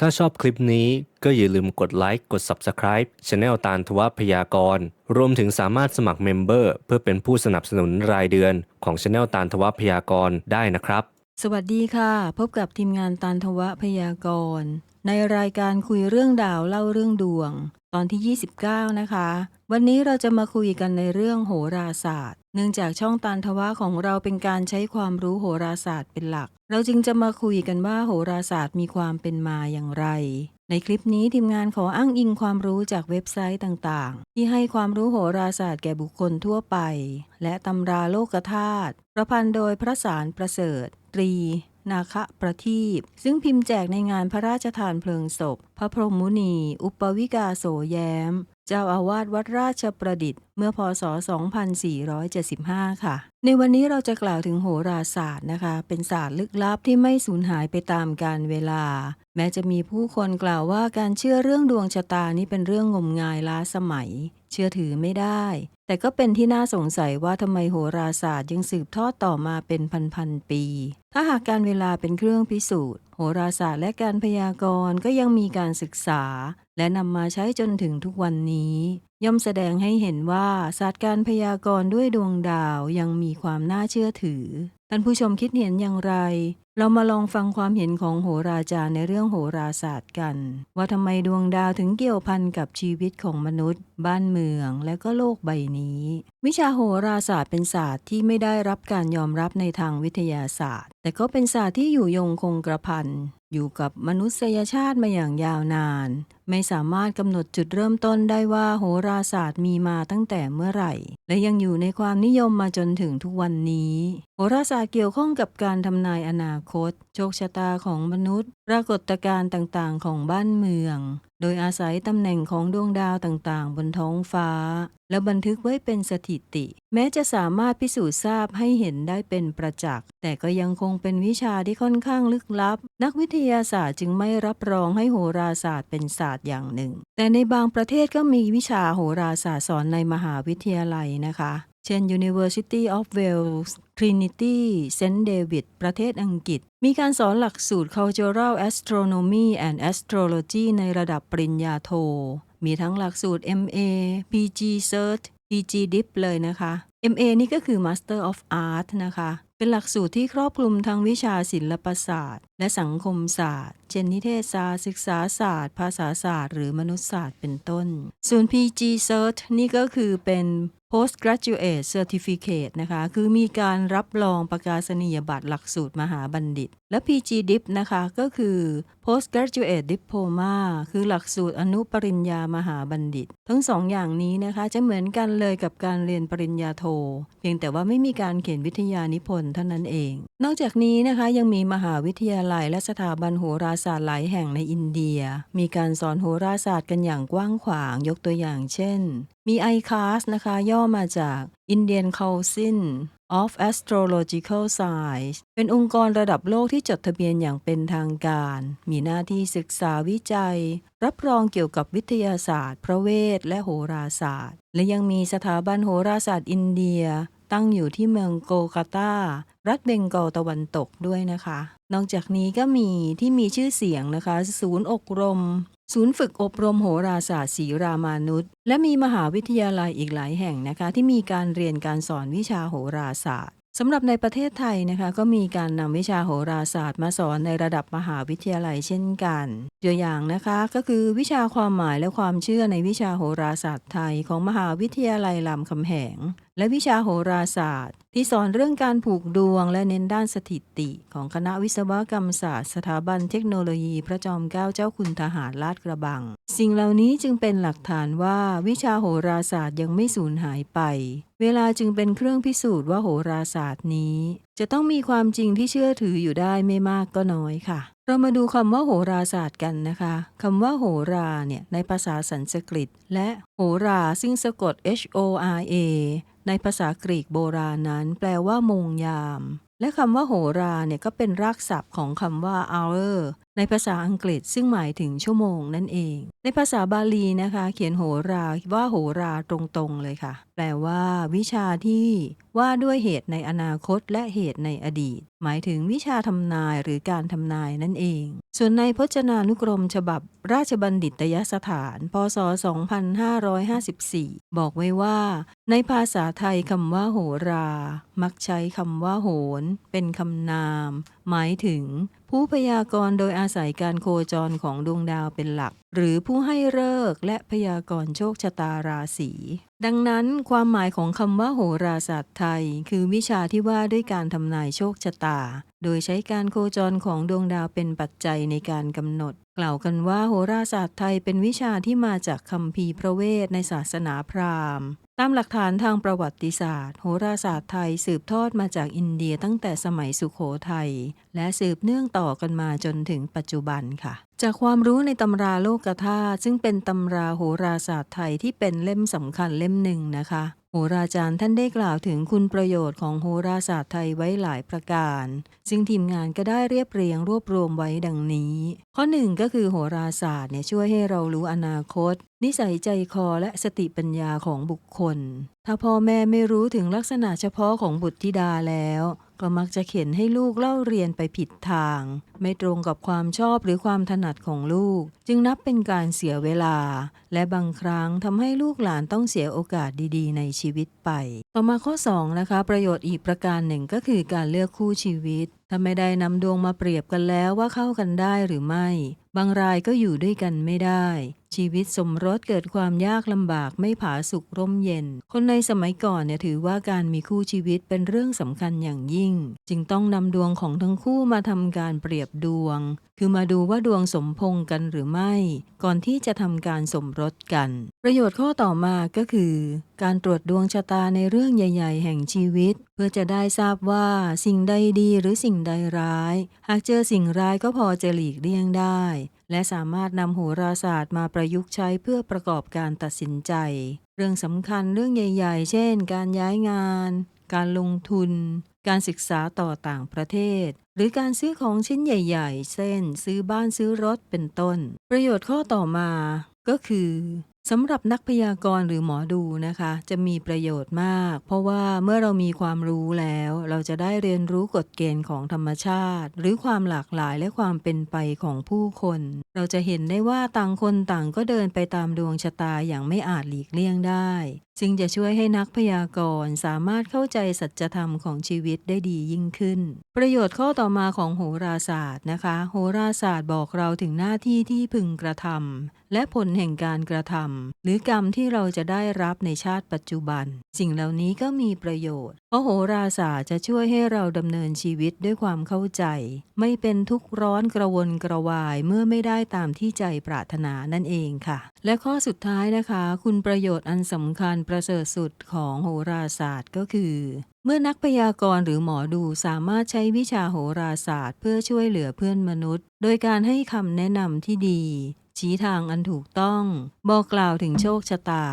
ถ้าชอบคลิปนี้ก็อย่าลืมกดไลค์ กด Subscribe Channel ตาลทวพยากรณ์รวมถึงสามารถสมัครเมมเบอร์เพื่อเป็นผู้สนับสนุนรายเดือนของ Channel ตาลทวพยากรณ์ได้นะครับ สวัสดีค่ะ พบกับทีมงานตันทวพยากรณ์ในรายการคุยเรื่องดาวเล่าเรื่องดวง ตอนที่ 29 นะคะ วันนี้เราจะมาคุยกันในเรื่องโหราศาสตร์ เนื่องจากช่องตันทวะของเราเป็นการใช้ความรู้โหราศาสตร์เป็นหลัก เราจึงจะมาคุยกันว่าโหราศาสตร์มีความเป็นมาอย่างไร ในคลิปนี้ทีมงานขออ้างอิงความรู้จากเว็บไซต์ต่างๆ ที่ให้ความรู้โหราศาสตร์แก่บุคคลทั่วไป และตำราโลกธาตุประพันธ์โดยพระสารประเสริฐ ตรี นาคะประทีปซึ่งพิมพ์แจกในงานพระราชทานเพลิงศพ พระพรหมมุนี อุปวิกาโสแย้ม เจ้าอาวาสวัดราชประดิษฐ์ เมื่อพศ 2475 ค่ะ ในวันนี้เราจะกล่าวถึงโหราศาสตร์นะคะ เป็นศาสตร์ลึกลับที่ไม่สูญหายไปตามกาลเวลา แม้จะมีผู้คนกล่าวว่าการเชื่อเรื่องดวงชะตานี้เป็นเรื่องงมงายล้าสมัย เชื่อถือไม่ได้ แต่ก็เป็นที่น่าสงสัยว่าทำไมโหราศาสตร์ยังสืบทอดต่อมาเป็นพันๆปี ถ้าหากการเวลาเป็นเครื่องพิสูจน์ โหราศาสตร์และการพยากรณ์ก็ยังมีการศึกษา และนำมาใช้จนถึงทุกวันนี้ ย่อมแสดงให้เห็นว่าศาสตร์การพยากรณ์ด้วยดวงดาวยังมีความน่าเชื่อถือ ท่านผู้ชมคิดเห็นอย่างไร เรามาลองฟังความเห็นของโหราจารย์ในเรื่องโหราศาสตร์กัน ว่าทำไมดวงดาวถึงเกี่ยวพันกับชีวิตของมนุษย์ บ้านเมืองและก็โลกใบนี้ วิชาโหราศาสตร์เป็นศาสตร์ที่ไม่ได้รับการยอมรับในทางวิทยาศาสตร์ แต่ก็เป็นศาสตร์ที่อยู่ยงคงกระพันอยู่กับมนุษยชาติมาอย่างยาวนาน ไม่สามารถกำหนดจุดเริ่มต้นได้ว่าโหราศาสตร์มีมาตั้งแต่เมื่อไหร่ และยังอยู่ในความนิยมมาจนถึงทุกวันนี้ โหราศาสตร์เกี่ยวข้องกับการทำนายอนาคต โชคชะตาของมนุษย์ ปรากฏการณ์ต่างๆ ของบ้านเมือง โดยอาศัยตำแหน่งของดวงดาวต่างๆ บนท้องฟ้า และบันทึกไว้เป็นสถิติ แม้จะสามารถพิสูจน์ทราบให้เห็นได้เป็นประจักษ์ แต่ก็ยังคงเป็นวิชาที่ค่อนข้างลึกลับ นักวิทยาศาสตร์จึงไม่รับรองให้โหราศาสตร์เป็นศาสตร์อย่างหนึ่ง แต่ในบางประเทศก็มีวิชาโหราศาสตร์สอนในมหาวิทยาลัยนะคะ เช่น University of Wales Trinity St David ประเทศอังกฤษ มีการสอนหลักสูตร Cultural Astronomy and Astrology ในระดับปริญญาโท มีทั้งหลักสูตร MA PG Cert PG Dip เลยนะคะ MA นี่ก็คือ Master of Art นะคะ เป็นหลักสูตรที่ครอบคลุมทั้งวิชาศิลปศาสตร์ และสังคมศาสตร์ เช่นนิเทศศาสตร์ศึกษาศาสตร์ ภาษาศาสตร์ หรือมนุษยศาสตร์เป็นต้น ส่วน PG Cert นี่ก็คือเป็น Postgraduate Certificate นะคะ คือมีการรับรองประกาศนียบัตรหลักสูตรมหาบัณฑิต และ PG Dip นะคะก็คือ Postgraduate Diploma คือหลักสูตรอนุปริญญามหาบัณฑิต ทั้งสองอย่างนี้นะคะจะเหมือนกันเลยกับการเรียนปริญญาโท เพียงแต่ว่าไม่มีการเขียนวิทยานิพนธ์เท่านั้นเอง นอกจากนี้นะคะยังมีมหาวิทยาลัยและสถาบันโหราศาสตร์หลายแห่งในอินเดีย มีการสอนโหราศาสตร์กันอย่างกว้างขวางยกตัวอย่างเช่น มี ICAS นะคะย่อมาจาก Indian Council of Astrological Science เป็นองค์กรระดับโลกที่จดทะเบียนอย่างเป็นทางการ มีหน้าที่ศึกษาวิจัย รับรองเกี่ยวกับวิทยาศาสตร์ พระเวท และโหราศาสตร์ และยังมีสถาบันโหราศาสตร์อินเดีย ตั้งอยู่ที่เมืองโกกาตารัฐเบงกอลตะวันตกด้วยนะคะ นอกจากนี้ก็มีที่มีชื่อเสียงนะคะ ศูนย์อบรม ศูนย์ฝึกอบรมโหราศาสตร์ศรีรามานุษย์และมีมหาวิทยาลัยอีกหลายแห่งนะคะ ที่มีการเรียนการสอนวิชาโหราศาสตร์สำหรับในประเทศไทยนะคะก็มีการนำวิชาโหราศาสตร์มาสอนในระดับมหาวิทยาลัยเช่นกันตัวอย่างนะคะก็คือวิชาความหมายและความเชื่อในวิชาโหราศาสตร์ไทยของมหาวิทยาลัยรามคำแหง และวิชาโหราศาสตร์ ที่สอนเรื่องการผูกดวงและเน้นด้านสถิติของคณะวิศวกรรมศาสตร์สถาบันเทคโนโลยีพระจอมเกล้าเจ้าคุณทหารลาดกระบัง สิ่งเหล่านี้จึงเป็นหลักฐานว่าวิชาโหราศาสตร์ยังไม่สูญหายไป เวลาจึงเป็นเครื่องพิสูจน์ว่าโหราศาสตร์นี้ จะต้องมีความจริงที่เชื่อถืออยู่ได้ไม่มากก็น้อยค่ะ เรามาดูคำว่าโหราศาสตร์กันนะคะคำว่าโหราเนี่ยในภาษาสันสกฤต และโหราซึ่งสะกด H O R A ในภาษากรีกโบราณนั้น แปลว่ามงยาม และคำว่าโหราเนี่ยก็เป็นรากศัพท์ของคำว่า hour ในภาษาอังกฤษซึ่งหมายถึงชั่วโมงนั่นเอง ในภาษาบาลีนะคะ เขียนโหราว่าโหราตรงๆเลยค่ะ แปลว่า วิชาที่ว่าด้วยเหตุในอนาคตและเหตุในอดีต หมายถึงวิชาทำนายหรือการทำนายนั่นเอง ส่วนในพจนานุกรมฉบับราชบัณฑิตยสถาน พศ 2554 บอกไว้ว่า ในภาษาไทยคำว่าโหรา มักใช้คำว่าโหน เป็นคำนาม หมายถึง ผู้พยากรณ์โดยอาศัยการโคจรของดวงดาวเป็นหลัก หรือผู้ให้เลิกและพยากรณ์โชคชะตาราศีดังนั้นความหมายของคำว่าโหราศาสตร์ไทย คือวิชาที่ว่าด้วยการทำนายโชคชะตา โดยใช้การโคจรของดวงดาวเป็นปัจจัยในการกำหนด กล่าวกันว่าโหราศาสตร์ไทยเป็นวิชาที่มาจากคัมภีพระเวทในศาสนาพราหมณ์ตามหลักฐานทางประวัติศาสตร์ โหราศาสตร์ไทยสืบทอดมาจากอินเดียตั้งแต่สมัยสุขโขทัย และสืบเนื่องต่อกันมาจนถึงปัจจุบันค่ะ จากความรู้ในตำราโลกธาตุซึ่งเป็นตำราโหราศาสตร์ไทยที่เป็นเล่มสำคัญเล่มหนึ่งนะคะ โหราจารย์ท่านได้กล่าวถึงคุณประโยชน์ของโหราศาสตร์ไทยไว้หลายประการ ซึ่งทีมงานก็ได้เรียบเรียงรวบรวมไว้ดังนี้ ข้อหนึ่งก็คือโหราศาสตร์เนี่ยช่วยให้เรารู้อนาคต นิสัยใจคอและสติปัญญาของบุคคล ถ้าพ่อแม่ไม่รู้ถึงลักษณะเฉพาะของบุตรธิดาแล้ว ก็มักจะเข็นให้ลูกเล่าเรียนไปผิดทาง ไม่ตรงกับความชอบหรือความถนัดของลูก จึงนับเป็นการเสียเวลา และบางครั้งทำให้ลูกหลานต้องเสียโอกาสดีๆ ในชีวิตไป ต่อมาข้อ 2 นะคะ ประโยชน์อีกประการหนึ่งก็คือการเลือกคู่ชีวิต ถ้าไม่ได้นำดวงมาเปรียบกันแล้วว่าเข้ากันได้หรือไม่ บางรายก็อยู่ด้วยกันไม่ได้ ชีวิตสมรสเกิดความยากลำบากไม่ผาสุกร่มเย็น คนในสมัยก่อนเนี่ยถือว่าการมีคู่ชีวิตเป็นเรื่องสำคัญอย่างยิ่ง จึงต้องนำดวงของทั้งคู่มาทำการเปรียบดวง คือมาดูว่าดวงสมพงกันหรือไม่ ก่อนที่จะทำการสมรสกัน ประโยชน์ข้อต่อมาก็คือ การตรวจดวงชะตาในเรื่องใหญ่ ๆ แห่งชีวิต เพื่อจะได้ทราบว่าสิ่งใดดีหรือสิ่งใดร้าย หากเจอสิ่งร้ายก็พอจะหลีกเลี่ยงได้ และสามารถนำโหราศาสตร์มาประยุกต์ใช้เพื่อประกอบการตัดสินใจ เรื่องสำคัญเรื่องใหญ่ ๆ เช่น การย้ายงาน การลงทุนการศึกษาต่อต่างประเทศ หรือการซื้อของชิ้นใหญ่ ๆ เช่น ซื้อบ้านซื้อรถเป็นต้น ประโยชน์ข้อต่อมาก็คือสำหรับนักพยากรณ์หรือหมอดูนะคะ จะมีประโยชน์มาก เพราะว่าเมื่อเรามีความรู้แล้ว เราจะได้เรียนรู้กฎเกณฑ์ของธรรมชาติ หรือความหลากหลายและความเป็นไปของผู้คน เราจะเห็นได้ว่าต่างคนต่างก็เดินไปตามดวงชะตาอย่างไม่อาจหลีกเลี่ยงได้ ซึ่งจะช่วยให้นักพยากรณ์สามารถเข้าใจสัจธรรมของชีวิตได้ดียิ่งขึ้น ประโยชน์ข้อต่อมาของโหราศาสตร์นะคะ โหราศาสตร์บอกเราถึงหน้าที่ที่พึงกระทำและผลแห่งการกระทำหรือกรรมที่เราจะได้รับในชาติปัจจุบัน สิ่งเหล่านี้ก็มีประโยชน์ เพราะโหราศาสตร์จะช่วยให้เราดำเนินชีวิตด้วยความเข้าใจ ไม่เป็นทุกข์ร้อนกระวนกระวายเมื่อไม่ได้ตามที่ใจปรารถนานั่นเองค่ะ และข้อสุดท้ายนะคะ คุณประโยชน์อันสำคัญประเสริฐสุดของโหราศาสตร์ก็คือ เมื่อนักพยากรณ์หรือหมอดูสามารถใช้วิชาโหราศาสตร์เพื่อช่วยเหลือเพื่อนมนุษย์ โดยการให้คำแนะนำที่ดี ชี้ทางอันถูกต้อง บอกกล่าวถึงโชคชะตา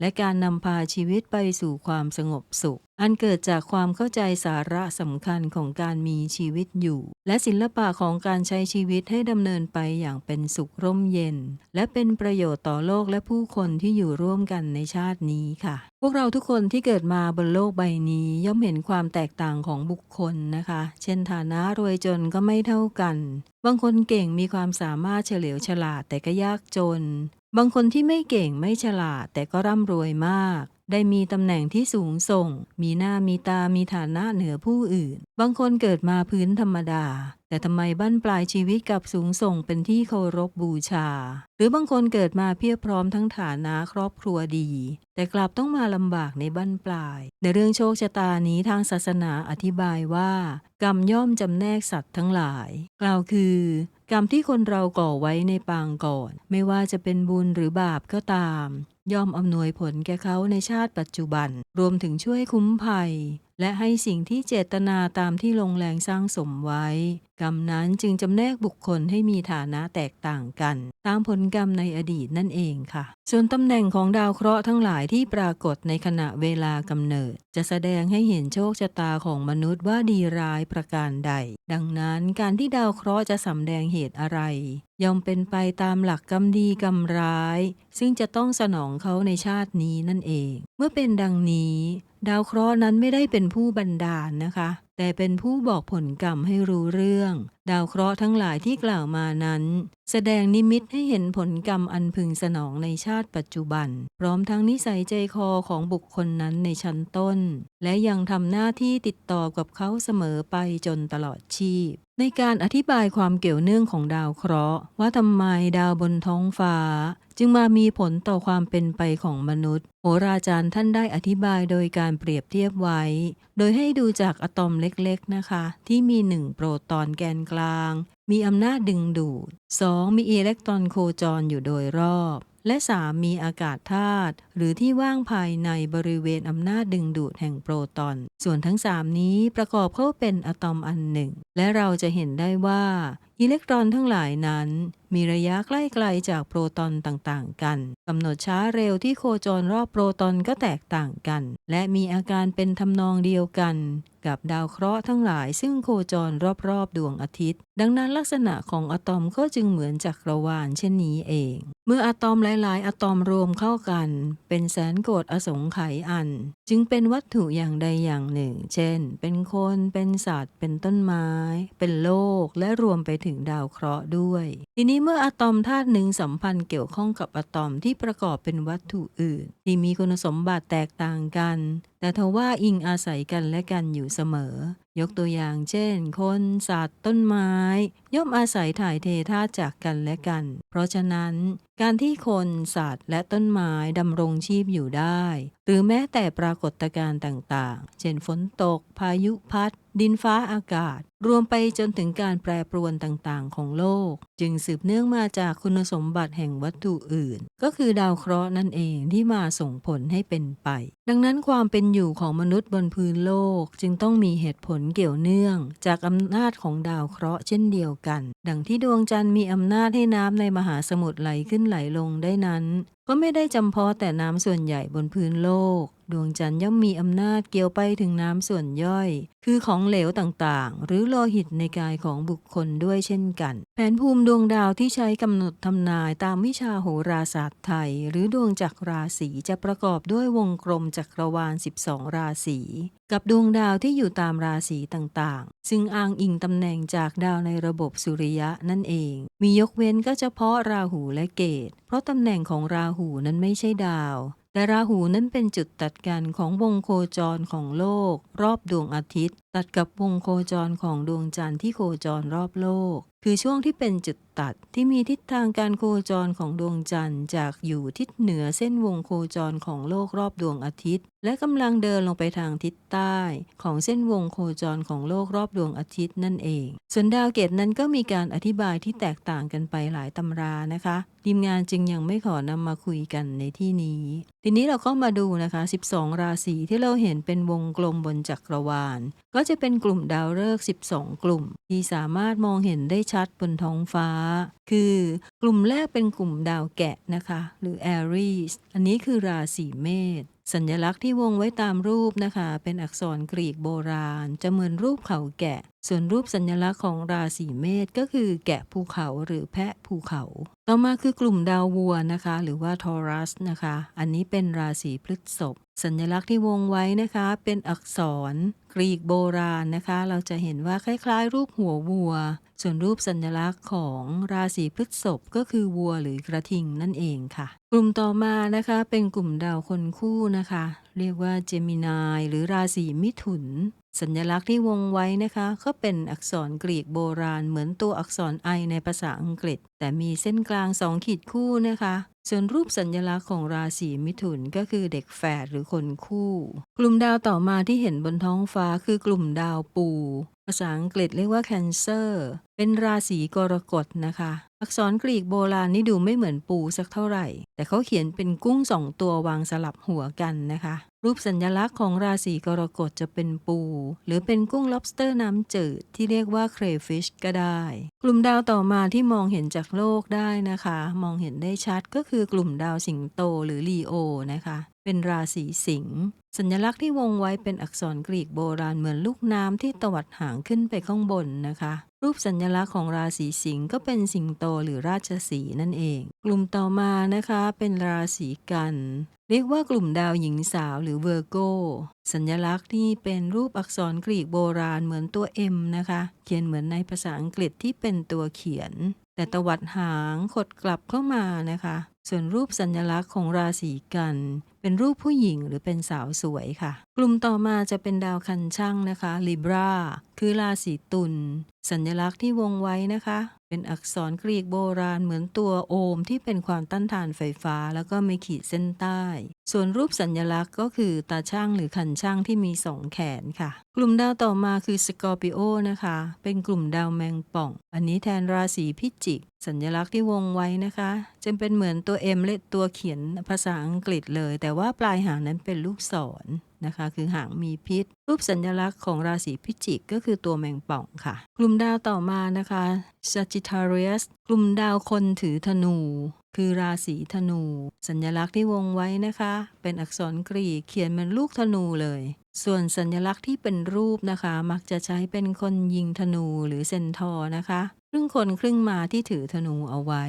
และการนำพาชีวิตไปสู่ความสงบสุข อันเกิดจากความเข้าใจสาระสำคัญของการมีชีวิตอยู่ และศิลปะของการใช้ชีวิตให้ดำเนินไปอย่างเป็นสุขร่มเย็น และเป็นประโยชน์ต่อโลกและผู้คนที่อยู่ร่วมกันในชาตินี้ค่ะ พวกเราทุกคนที่เกิดมาบนโลกใบนี้ ย่อมเห็นความแตกต่างของบุคคลนะคะ เช่นฐานะรวยจนก็ไม่เท่ากัน บางคนเก่งมีความสามารถเฉลียวฉลาดแต่ก็ยากจน บางคนที่ไม่เก่งไม่ฉลาดแต่ก็ร่ำรวยมาก ได้มีตำแหน่งที่สูงส่ง มีหน้ามีตามีฐานะเหนือผู้อื่น บางคนเกิดมาพื้นธรรมดา แต่ทำไมบั้นปลายชีวิตกลับสูงส่งเป็นที่เคารพบูชา หรือบางคนเกิดมาเพียบพร้อมทั้งฐานะครอบครัวดี แต่กลับต้องมาลำบากในบั้นปลาย ในเรื่องโชคชะตานี้ทางศาสนาอธิบายว่า กรรมย่อมจำแนกสัตว์ทั้งหลาย กล่าวคือ กรรมที่คนเราก่อไว้ในปางก่อน ไม่ว่าจะเป็นบุญหรือบาปก็ตาม ย่อมอำนวยผลแก่เขาในชาติปัจจุบัน รวมถึงช่วยคุ้มภัย และให้สิ่งที่เจตนาตามที่ลงแรงสร้างสมไว้ กรรมนั้นจึงจำแนกบุคคลให้มีฐานะแตกต่างกัน ตามผลกรรมในอดีตนั่นเองค่ะ ส่วนตำแหน่งของดาวเคราะห์ทั้งหลายที่ปรากฏในขณะเวลากำเนิด จะแสดงให้เห็นโชคชะตาของมนุษย์ว่าดีร้ายประการใด ดังนั้นการที่ดาวเคราะห์จะสำแดงเหตุอะไรย่อมเป็นไปตามหลักกรรมดีกรรมร้าย ซึ่งจะต้องสนองเขาในชาตินี้นั่นเอง เมื่อเป็นดังนี้ ดาวเคราะห์นั้นไม่ได้เป็นผู้บันดาลนะคะ แต่เป็นผู้บอกผลกรรมให้รู้เรื่อง ดาวเคราะห์ทั้งหลายที่กล่าวมานั้น แสดงนิมิตให้เห็นผลกรรมอันพึงสนองในชาติปัจจุบัน พร้อมทั้งนิสัยใจคอของบุคคลนั้นในชั้นต้น และยังทำหน้าที่ติดต่อกับเขาเสมอไปจนตลอดชีพ ในการอธิบายความเกี่ยวเนื่องของดาวเคราะห์ ว่าทำไมดาวบนท้องฟ้า จึงมามีผลต่อความเป็นไปของมนุษย์โหราจารย์ท่านได้อธิบายโดยการเปรียบเทียบไว้ โดยให้ดูจากอะตอมเล็กๆนะคะ ที่มีหนึ่งโปรตอนแกนกลาง มีอำนาจดึงดูด 2. มีอิเล็กตรอนโคจรอยู่โดยรอบ และ 3. มีอากาศธาตุหรือที่ว่างภายในบริเวณอำนาจดึงดูดแห่งโปรตอน ส่วนทั้ง 3 นี้ประกอบเข้าเป็นอะตอมอันหนึ่ง และเราจะเห็นได้ว่าอิเล็กตรอนทั้งหลายนั้น มีระยะใกล้ไกลจากโปรตอนต่างๆ กันกำหนดช้าเร็วที่โคจรรอบโปรตอนก็แตกต่างกัน และมีอาการเป็นทำนองเดียวกัน กับดาวเคราะห์ทั้งหลายซึ่งโคจรรอบๆ ดวงอาทิตย์ ดังนั้นลักษณะของอะตอมก็จึงเหมือนจักรวาลเช่นนี้เอง เมื่ออะตอมหลายๆ อะตอมรวมเข้ากัน เป็นแสนโกรธอสงไขยอัน จึงเป็นวัตถุอย่างใดอย่างหนึ่ง เช่น เป็นคน เป็นสัตว์ เป็นต้นไม้ เป็นโลก และรวมไปถึงดาวเคราะห์ด้วย ทีนี้เมื่ออะตอมธาตุหนึ่งสัมพันธ์เกี่ยวข้องกับอะตอมที่ประกอบเป็นวัตถุอื่น ที่มีคุณสมบัติแตกต่างกัน แต่ทว่าอิงอาศัยกันและกันอยู่เสมอ ยกตัวอย่างเช่น คนสัตว์ต้นไม้ ย่อมอาศัยถ่ายเทธาตุจากกันและกัน เพราะฉะนั้น การที่คนสัตว์และต้นไม้ดำรงชีพอยู่ได้ หรือแม้แต่ปรากฏการณ์ต่างๆ เช่นฝนตก พายุพัด ดินฟ้าอากาศ รวมไปจนถึงการแปรปรวนต่างๆ ของโลก จึงสืบเนื่องมาจากคุณสมบัติแห่งวัตถุอื่น ก็คือดาวเคราะห์นั่นเองที่มาส่งผลให้เป็นไป ดังนั้นความเป็นอยู่ของมนุษย์บนพื้นโลกจึงต้องมีเหตุผลเกี่ยวเนื่อง จากอำนาจของดาวเคราะห์เช่นเดียวกัน ดังที่ดวงจันทร์มีอำนาจให้น้ำในมหาสมุทรไหลขึ้นไหลลงได้นั้น ก็ไม่ได้จำเพาะแต่น้ำส่วนใหญ่บนพื้นโลก ดวงจันทร์ย่อมมีอำนาจเกี่ยวไปถึงน้ำส่วนย่อย คือของเหลวต่างๆ หรือโลหิตในกายของบุคคลด้วยเช่นกัน แผนภูมิดวงดาวที่ใช้กำหนดทำนายตามวิชาโหราศาสตร์ไทย หรือดวงจักรราศีจะประกอบด้วยวงกลมจักรวาล 12 ราศีกับดวงดาวที่อยู่ตามราศีต่างๆ ซึ่งอ้างอิงตำแหน่งจากดาวในระบบสุริยะนั่นเอง มียกเว้นก็เฉพาะราหูและเกต ราะตำแหน่งของราหูนั้นไม่ใช่ดาว แต่ราหูนั้นเป็นจุดตัดกันของวงโคจรของโลก รอบดวงอาทิตย์ ตัดกับวงโคจรของดวงจันทร์ที่โคจรรอบโลก คือช่วงที่เป็นจุดตัดที่มีทิศทางการโคจรของดวงจันทร์จากอยู่ทิศเหนือเส้นวงโคจรของโลกรอบดวงอาทิตย์ และกำลังเดินลงไปทางทิศใต้ ของเส้นวงโคจรของโลกรอบดวงอาทิตย์นั่นเอง ส่วนดาวเกตนั้นก็มีการอธิบายที่แตกต่างกันไปหลายตำรานะคะทีมงานจึงยังไม่ขอนำมาคุยกันในที่นี้ ทีนี้เราก็มาดูนะคะ 12 ราศีที่เราเห็นเป็นวงกลมบนจักรวาล ก็จะเป็นกลุ่มดาวฤกษ์12 กลุ่ม ที่สามารถมองเห็นได้ชัดบนท้องฟ้าคือกลุ่มแรกเป็นกลุ่มดาวแกะนะคะ หรือ Aries อันนี้คือราศีเมษสัญลักษณ์ที่วงไว้ตามรูปนะคะ เป็นอักษรกรีกโบราณ จะเหมือนรูปเขาแกะ ส่วนรูปสัญลักษณ์ของราศีเมษก็คือแกะภูเขาหรือแพะภูเขา ต่อมาคือกลุ่มดาววัวนะคะ หรือว่าทอรัสนะคะ อันนี้เป็นราศีพฤษภสัญลักษณ์ที่วงไว้นะคะ เป็นอักษรกรีกโบราณนะคะ เราจะเห็นว่าคล้ายๆ รูปหัววัว ส่วนรูปสัญลักษณ์ของราศีพฤษภก็คือวัวหรือกระทิงนั่นเองค่ะ กลุ่มต่อมานะคะเป็นกลุ่มดาวคนคู่นะคะ เรียกว่าเจมินายหรือราศีมิถุน สัญลักษณ์ที่วงไว้นะคะ ก็เป็นอักษรกรีกโบราณเหมือนตัวอักษรไอในภาษาอังกฤษ แต่มีเส้นกลางสองขีดคู่นะคะส่วนรูปสัญลักษณ์ของราศีมิถุนก็คือเด็กแฝดหรือคนคู่ กลุ่มดาวต่อมาที่เห็นบนท้องฟ้าคือกลุ่มดาวปู ภาษาอังกฤษเรียกว่า Cancer เป็นราศีกรกฎนะคะ อักษรกรีกโบราณนี่ดูไม่เหมือนปูสักเท่าไหร่ แต่เขาเขียนเป็นกุ้งสองตัววางสลับหัวกันนะคะ รูปสัญลักษณ์ของราศีกรกฎจะเป็นปู หรือเป็นกุ้ง lobster น้ำจืด ที่เรียกว่า crayfish ก็ได้ กลุ่มดาวต่อมาที่มองเห็นจากโลกได้นะคะ มองเห็นได้ชัดก็คือกลุ่มดาวสิงโตหรือลีโอนะคะ เป็นราศีสิงห์สัญลักษณ์ที่วงไว้เป็นอักษรกรีกโบราณเหมือนลูกน้ำที่ตวัดหางขึ้นไปข้างบนนะคะ รูปสัญลักษณ์ของราศีสิงห์ก็เป็นสิงโตหรือราชสีนั่นเอง กลุ่มต่อมานะคะเป็นราศีกัน เรียกว่ากลุ่มดาวหญิงสาวหรือเวอร์โกสัญลักษณ์นี่เป็นรูปอักษรกรีกโบราณเหมือนตัว M นะคะ เขียนเหมือนในภาษาอังกฤษที่เป็นตัวเขียน แต่ตวัดหางขดกลับเข้ามานะคะ ส่วนรูปสัญลักษณ์ของราศีกัน เป็นรูปผู้หญิงหรือเป็นสาวสวยค่ะ กลุ่มต่อมาจะเป็นดาวคันช่างนะคะลิบราคือราศีตุลสัญลักษณ์ที่วงไว้นะคะ เป็นอักษรกรีกโบราณเหมือนตัวโอมที่เป็นความต้านทานไฟฟ้าแล้วก็ไม่ขีดเส้นใต้ ส่วนรูปสัญลักษณ์ก็คือตาช่างหรือคันช่างที่มีสองแขนค่ะ กลุ่มดาวต่อมาคือสกอร์ปิโอนะคะ เป็นกลุ่มดาวแมงป่อง อันนี้แทนราศีพิจิก สัญลักษณ์ที่วงไว้นะคะจะเป็นเหมือนตัว M และตัวเขียนภาษาอังกฤษเลย แต่ว่าปลายหางนั้นเป็นลูกศร นะคะ คือหางมีพิษ รูปสัญลักษณ์ของราศีพิจิกก็คือตัวแมงป่องค่ะ กลุ่มดาวต่อมานะคะ Sagittarius กลุ่มดาวคนถือธนู คือราศีธนู สัญลักษณ์ที่วงไว้นะคะ เป็นอักษรกรีกเขียนเหมือนลูกธนูเลย ส่วนสัญลักษณ์ที่เป็นรูปนะคะ มักจะใช้เป็นคนยิงธนูหรือเซนทอนะคะ ครึ่งคนครึ่งมาที่ถือธนูเอาไว้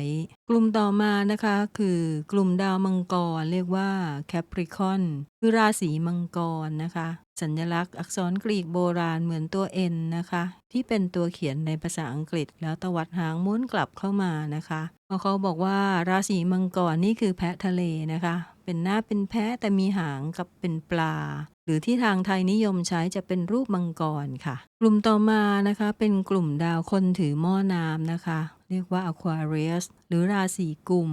กลุ่มต่อมานะคะคือกลุ่มดาวมังกรเรียกว่าแคปริคอนคือราศีมังกรนะคะ สัญลักษณ์อักษรกรีกโบราณเหมือนตัว N นะคะ ที่เป็นตัวเขียนในภาษาอังกฤษ แล้วตวัดหางม้วนกลับเข้ามานะคะพราะเขาบอกว่าราศีมังกรนี่คือแพะทะเลนะคะ เป็นหน้าเป็นแพะแต่มีหางกับเป็นปลา หรือที่ทางไทยนิยมใช้จะเป็นรูปมังกรค่ะ กลุ่มต่อมานะคะเป็นกลุ่มดาวคนถือหม้อน้ำนะคะ เรียกว่า Aquarius หรือราศีกุม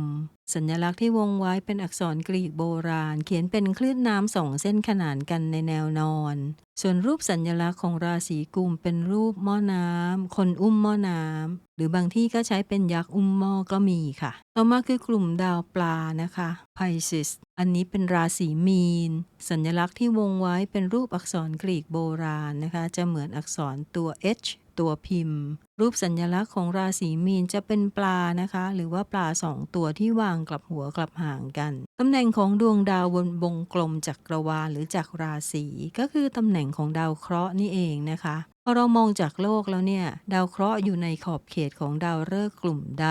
สัญลักษณ์ที่วงไว้เป็นอักษรกรีกโบราณ เขียนเป็นคลื่นน้ำสองเส้นขนานกันในแนวนอน ส่วนรูปสัญลักษณ์ของราศีกุมเป็นรูปหม้อน้ำ คนอุ้มหม้อน้ำ หรือบางที่ก็ใช้เป็นยักษ์อุ้มหม้อก็มีค่ะ ต่อมาคือกลุ่มดาวปลานะคะ Pisces อันนี้เป็นราศีมีน สัญลักษณ์ที่วงไว้เป็นรูปอักษรกรีกโบราณนะคะ จะเหมือนอักษรตัว H ตัวพิมพ์ รูปสัญลักษณ์ของราศีมีนจะเป็นปลานะคะ หรือว่าปลาสองตัวที่วางกลับหัวกลับหางกัน ตำแหน่งของดวงดาวบนวงกลมจักรวาลหรือจักรราศีก็คือตำแหน่งของดาวเคราะห์นี่เองนะคะพอเรามองจากโลกแล้วเนี่ย ดาวเคราะห์อยู่ในขอบเขตของดาวฤกษ์กลุ่มใด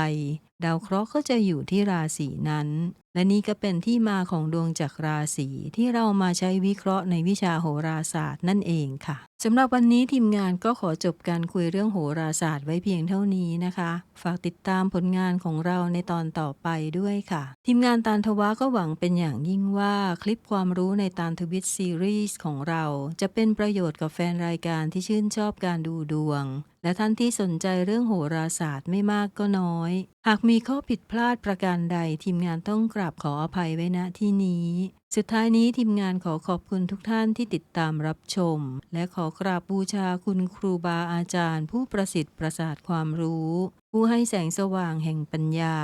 ดาวเคราะห์ก็จะอยู่ที่ราศีนั้น และนี่ก็เป็นที่มาของดวงจักรราศีที่เรามาใช้วิเคราะห์ในวิชาโหราศาสตร์นั่นเองค่ะสำหรับวันนี้ทีมงานก็ขอจบการคุยเรื่องโหราศาสตร์ไว้เพียงเท่านี้นะคะ ฝากติดตามผลงานของเราในตอนต่อไปด้วยค่ะ ทีมงานตาลทวะก็หวังเป็นอย่างยิ่งว่าคลิปความรู้ในตาลทวิตซีรีส์ของเรา จะเป็นประโยชน์กับแฟนรายการที่ชื่นชอบการดูดวงและท่านที่สนใจเรื่องโหราศาสตร์ไม่มากก็น้อย หากมีข้อผิดพลาดประการใดทีมงานต้องกราบขออภัยไว้ณที่นี้ สุดท้ายนี้ทีมงานขอขอบคุณทุกท่านที่ติดตามรับชม และขอกราบบูชาคุณครูบาอาจารย์ ผู้ประสิทธิ์ประสาทความรู้ ผู้ให้แสงสว่างแห่งปัญญา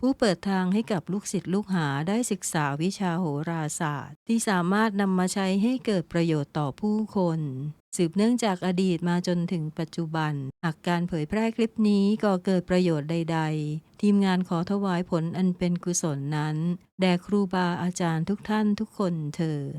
ผู้เปิดทางให้กับลูกศิษย์ลูกหาได้ศึกษาวิชาโหราศาสตร์ ที่สามารถนำมาใช้ให้เกิดประโยชน์ต่อผู้คน สืบเนื่องจากอดีตมาจนถึงปัจจุบัน หากการเผยแพร่คลิปนี้ก็เกิดประโยชน์ใด ๆ ทีมงานขอถวายผลอันเป็นกุศลนั้น แด่ครูบาอาจารย์ทุกท่านทุกคนเถิด